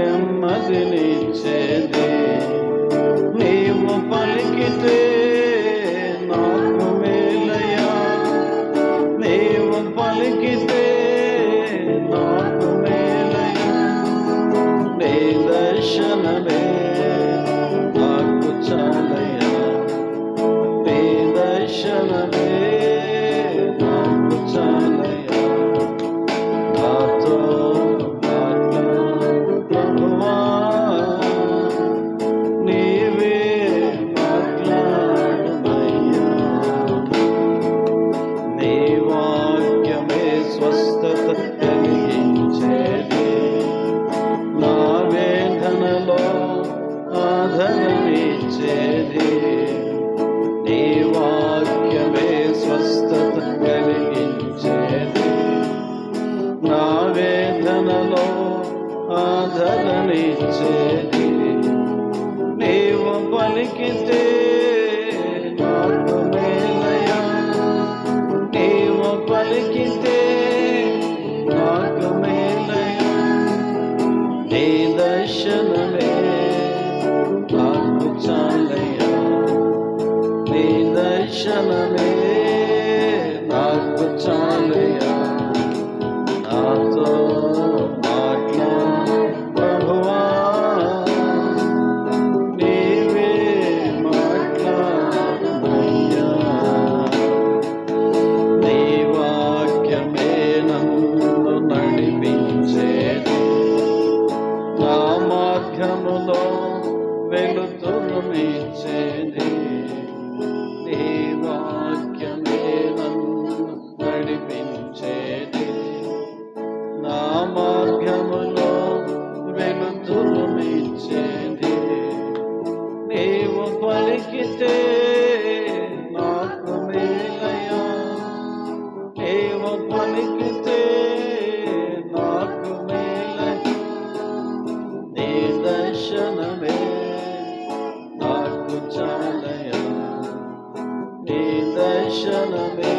నెమ్మదినిచ్చేది నీవు పలికితే నాకు మేలయా నీవు పలికితే నాకు మేలయా నీ దర్శనమే వేదనలో ఆదరణిచ్చేది నీ వాక్యమే స్వస్థత కలిగించేది. నా వేదనలో ఆదరణిచ్చేది. నీవు పలికితే నాకు మేలయా. నీవు పలికితే దర్శనమే నాకు చాలయా నాతో మాట్లాడు ప్రభువా నీవే మాట్లాడమయ్యా నీ వాక్యమే నన్ను నడిపించేది నా మార్గములో వెలుతురునిచ్చేది నీ నాకు చాలయా నీ దర్శనమే